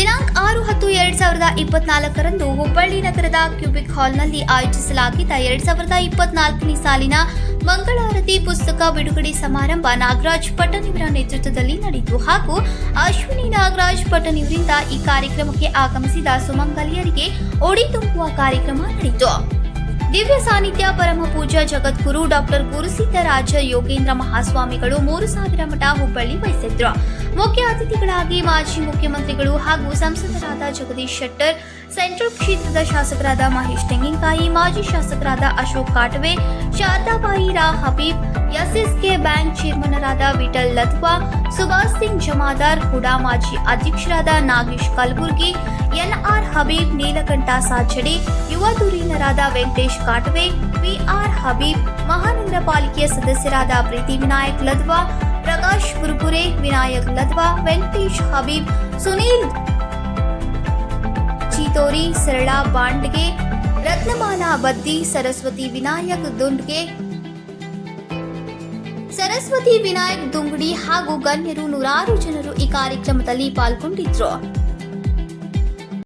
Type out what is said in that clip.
ದಿನಾಂಕ ಆರು ಹತ್ತು ಎರಡ್ ಸಾವಿರದ ಇಪ್ಪತ್ನಾಲ್ಕರಂದು ಹುಬ್ಬಳ್ಳಿ ನಗರದ ಕ್ಯೂಬಿಕ್ ಹಾಲ್ನಲ್ಲಿ ಆಯೋಜಿಸಲಾಗಿದ್ದ ಎರಡ್ ಸಾವಿರದ ಇಪ್ಪತ್ನಾಲ್ಕನೇ ಸಾಲಿನ ಮಂಗಳಾರತಿ ಪುಸ್ತಕ ಬಿಡುಗಡೆ ಸಮಾರಂಭ ನಾಗರಾಜ್ ಪಟ್ಟಣಿವರ ನೇತೃತ್ವದಲ್ಲಿ ನಡೆಯಿತು. ಹಾಗೂ ಅಶ್ವಿನಿ ನಾಗರಾಜ್ ಪಟ್ಟಣಿವರಿಂದ ಈ ಕಾರ್ಯಕ್ರಮಕ್ಕೆ ಆಗಮಿಸಿದ ಸುಮಂಗಲಿಯರಿಗೆ ಒಡಿ ತುಂಬುವ ಕಾರ್ಯಕ್ರಮ ನಡೆಯಿತು. ದಿವ್ಯ ಸಾನ್ನಿಧ್ಯ ಪರಮ ಪೂಜಾ ಜಗದ್ಗುರು ಡಾಕ್ಟರ್ ಗುರುಸಿದ್ದರಾಜ ಯೋಗೇಂದ್ರ ಮಹಾಸ್ವಾಮಿಗಳು ಮೂರು ಸಾವಿರ ಮಠ ಹುಬ್ಬಳ್ಳಿ ವಹಿಸಿದ್ರು ಮುಖ್ಯ ಅತಿಥಿಗಳಾಗಿ ಮಾಜಿ ಮುಖ್ಯಮಂತ್ರಿಗಳು ಹಾಗೂ ಸಂಸದರಾದ ಜಗದೀಶ್ ಶೆಟ್ಟರ್ ಸೆಂಟ್ರಲ್ ಕ್ಷೇತ್ರದ ಶಾಸಕರಾದ ಮಹೇಶ್ ತೆಂಗಿನಕಾಯಿ, ಮಾಜಿ ಶಾಸಕರಾದ ಅಶೋಕ್ ಕಾಟವೆ, ಶಾರದಾಬಾಯಿ ರಾ Habib, S S K bank ಚೇರ್ಮನರಾದ Vithal Latwa, Subhash Singh Jamadar HUDA ಮಾಜಿ ಅಧ್ಯಕ್ಷರಾದ ನಾಗೇಶ್ ಕಲಬುರ್ಗಿ, ಎನ್ಆರ್ ಹಬೀಬ್, ನೀಲಕಂಠ ಸಾಚಡೆ, ಯುವ ಧುರೀಣರಾದ ವೆಂಕಟೇಶ್ ಕಾಟವೆ ವಿಆರ್ ಹಬೀಬ್, ಮಹಾನಗರ ಪಾಲಿಕೆಯ ಸದಸ್ಯರಾದ ಪ್ರೀತಿ ವಿನಾಯಕ್ ಲದ್ವಾ ಪ್ರಕಾಶ್ ಗುರುಪುರೆ, ವಿನಾಯಕ್ ಲದ್ವಾ ವೆಂಕಟೇಶ್ ಹಬೀಬ್, ಸುನೀಲ್ ಚೀತೋರಿ ಸರಳಾ ಬಾಂಡ್ಗೆ, ರತ್ನಮಾಲಾ ಬದ್ದಿ, ಸರಸ್ವತಿ ವಿನಾಯಕ್ ದುಂಡ್ಗೆ. ಸರಸ್ವತಿ ವಿನಾಯಕ್ ದುಂಗಡಿ ಹಾಗೂ ಗಣ್ಯರು ನೂರಾರು ಜನರು ಈ ಕಾರ್ಯಕ್ರಮದಲ್ಲಿ ಪಾಲ್ಗೊಂಡಿದ್ರು.